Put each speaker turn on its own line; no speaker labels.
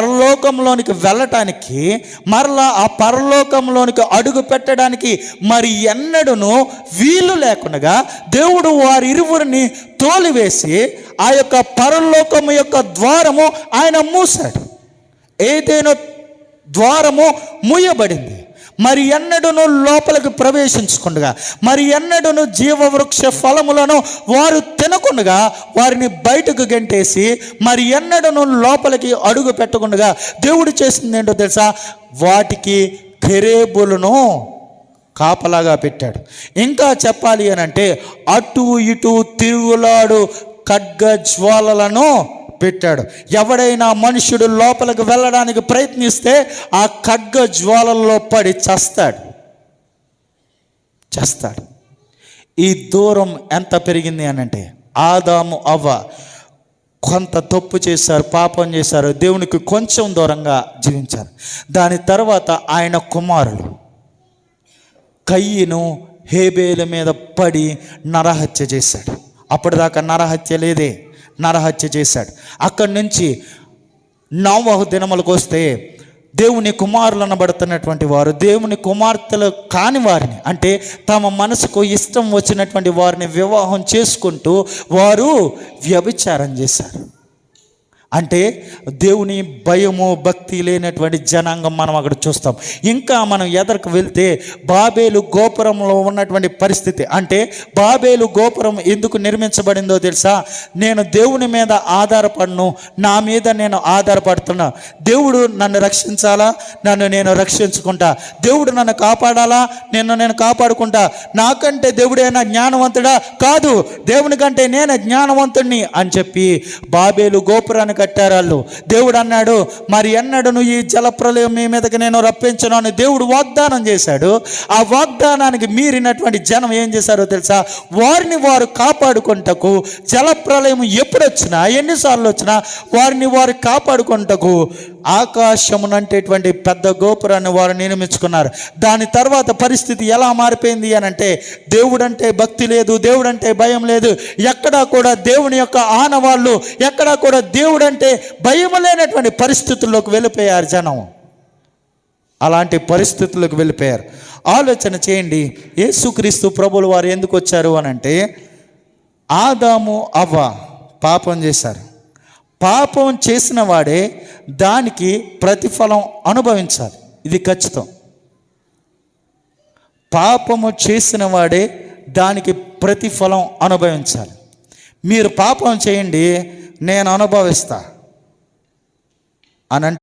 పరలోకంలోనికి వెళ్ళటానికి మరలా ఆ పరలోకంలోనికి అడుగు పెట్టడానికి మరి ఎన్నడూను వీలు లేకుండా దేవుడు వారి ఇరువురిని తోలివేసి ఆ యొక్క పరలోకము యొక్క ద్వారము ఆయన మూశాడు. ఏదైనా ద్వారము మూయబడింది. మరి ఎన్నడూను లోపలికి ప్రవేశించకుండగా మరి ఎన్నడూను జీవవృక్ష ఫలములను వారు తినకుండా వారిని బయటకు గెంటేసి మరి ఎన్నడూను లోపలికి అడుగు పెట్టకుండగా దేవుడు చేసింది ఏంటో తెలుసా? వాటికి కెరేబులను కాపలాగా పెట్టాడు. ఇంకా చెప్పాలి అని అంటే అటు ఇటు తిరుగులాడు ఖడ్గ జ్వాలలను పెట్టాడు. ఎవడైనా మనుషుడు లోపలికి వెళ్ళడానికి ప్రయత్నిస్తే ఆ ఖడ్గ జ్వాలల్లో పడి చస్తాడు. చేస్తాడు. ఈ దూరం ఎంత పెరిగింది అని అంటే ఆదాము అవ్వ కొంత తప్పు చేశారు పాపం చేశారు దేవునికి కొంచెం దూరంగా జీవించారు. దాని తర్వాత ఆయన కుమారులు కయ్యను హేబేల మీద పడి నరహత్య చేశాడు. అప్పటిదాకా నరహత్య లేదే. నరహత్య చేశాడు. అక్కడి నుంచి నవహు దినములకు వస్తే దేవుని కుమారులు అనబడుతున్నటువంటి వారు దేవుని కుమార్తెలు కాని వారిని అంటే తమ మనసుకు ఇష్టం వచ్చినటువంటి వారిని వివాహం చేసుకుంటూ వారు వ్యభిచారం చేశారు. అంటే దేవుని భయము భక్తి లేనటువంటి జనాంగం మనం అక్కడ చూస్తాం. ఇంకా మనం ఎదరకు వెళ్తే బాబేలు గోపురంలో ఉన్నటువంటి పరిస్థితి అంటే బాబేలు గోపురం ఎందుకు నిర్మించబడిందో తెలుసా? నేను దేవుని మీద ఆధారపడను నా మీద నేను ఆధారపడుతున్నా. దేవుడు నన్ను రక్షించాలా? నన్ను నేను రక్షించుకుంటా. దేవుడు నన్ను కాపాడాలా? నిన్ను నేను కాపాడుకుంటా. నాకంటే దేవుడైనా జ్ఞానవంతుడా కాదు. దేవుని కంటే నేను జ్ఞానవంతుణ్ణి అని చెప్పి బాబేలు గోపురానికి కట్టారు వాళ్ళు. దేవుడు అన్నాడు మరి ఎన్నడను ఈ జలప్రలయం మీ మీదకి నేను రప్పించను అని దేవుడు వాగ్దానం చేశాడు. ఆ వాగ్దానానికి మీరినటువంటి జనం ఏం చేశారో తెలుసా? వారిని వారు కాపాడుకుంటకు జలప్రలయం ఎప్పుడు వచ్చినా ఎన్నిసార్లు వచ్చినా వారిని వారు కాపాడుకుంటకు ఆకాశమునంటేటువంటి పెద్ద గోపురాన్ని వారు నిర్మించుకున్నారు. దాని తర్వాత పరిస్థితి ఎలా మారిపోయింది అని అంటే దేవుడంటే భక్తి లేదు దేవుడంటే భయం లేదు. ఎక్కడా కూడా దేవుని యొక్క ఆనవాళ్ళు ఎక్కడా కూడా దేవుడు అంటే భయం లేనటువంటి పరిస్థితుల్లోకి వెళ్ళిపోయారు జనం. అలాంటి పరిస్థితులకు వెళ్ళిపోయారు. ఆలోచన చేయండి యేసుక్రీస్తు ప్రభులు వారు ఎందుకు వచ్చారు అని అంటే ఆదాము అవ్వ పాపం చేశారు. పాపం చేసిన వాడే దానికి ప్రతిఫలం అనుభవించాలి. ఇది ఖచ్చితం. పాపము చేసిన వాడే దానికి ప్రతిఫలం అనుభవించాలి. మీరు పాపం చేయండి నేను అనుభవిస్తా. అని